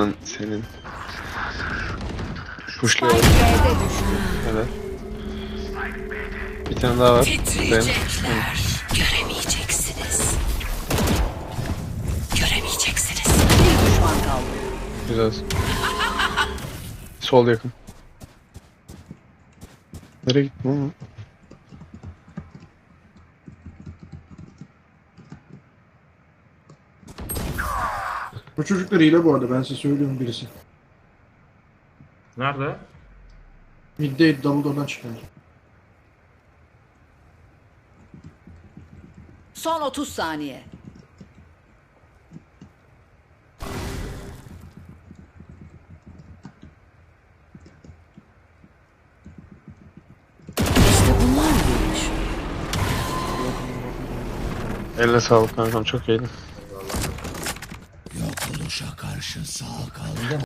Lan senin. Kuşluyor. Evet. Bir tane daha var. Benim. Göremeyeceksiniz. Göremeyeceksiniz. Bir düşman kaldı. Güzel. Sol yakın. Nereye gitti bu? Bu çocuklar hile bu arada ben size söylüyorum birisi. Nerede? Mid'deydi Dumbledore'dan çıkar. Son 30 saniye. İşte bunlar mıymış? Eline sağlık kankam çok iyiydin. Yok oluşa karşı sağ kal.